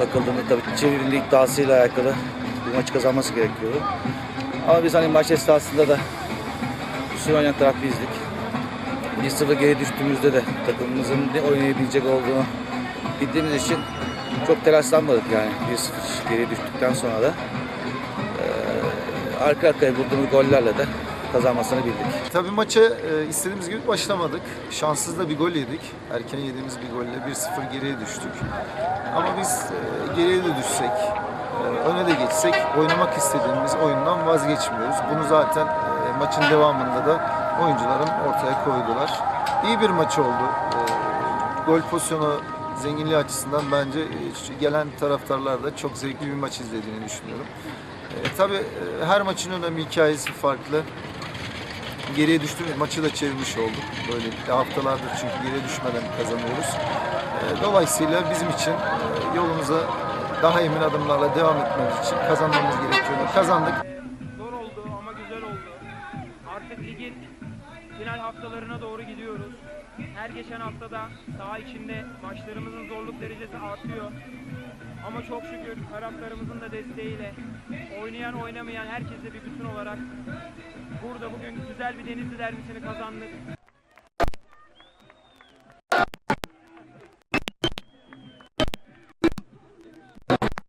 Bakıldığında tabii çevirinin iddiasıyla alakalı bir maçı kazanması gerekiyordu. Ama biz hani maç esnasında da üstün oynayan taraf bizdik. 1-0 geri düştüğümüzde de takımımızın ne oynayabilecek olduğunu bildiğimiz için çok telaşlanmadık yani 1-0 geri düştükten sonra da eee arka arkaya bulduğumuz gollerle de kazanmasını bildik. Tabii maça e, istediğimiz gibi başlamadık. Şanssız da bir gol yedik. Erken yediğimiz bir golle 1-0 geriye düştük. Ama biz e, geriye de düşsek, e, öne de geçsek oynamak istediğimiz oyundan vazgeçmiyoruz. Bunu zaten maçın devamında da oyuncularım ortaya koydular. İyi bir maç oldu. Gol pozisyonu zenginliği açısından bence gelen taraftarlar da çok zevkli bir maç izlediğini düşünüyorum. E, tabii her maçın önemi hikayesi farklı geriye düştüğümüz maçı da çevirmiş olduk. Böylelikle haftalardır çünkü geriye düşmeden kazanıyoruz. Ee, Dolayısıyla bizim için e, yolumuza daha emin adımlarla devam etmemiz için kazanmamız gerekiyordu. Kazandık. Ligin final haftalarına doğru gidiyoruz. Her geçen haftada saha içinde maçlarımızın zorluk derecesi artıyor. Ama çok şükür taraftarımızın da desteğiyle oynayan oynamayan herkesle bir bütün olarak burada bugün güzel bir Denizli derbisini kazandık.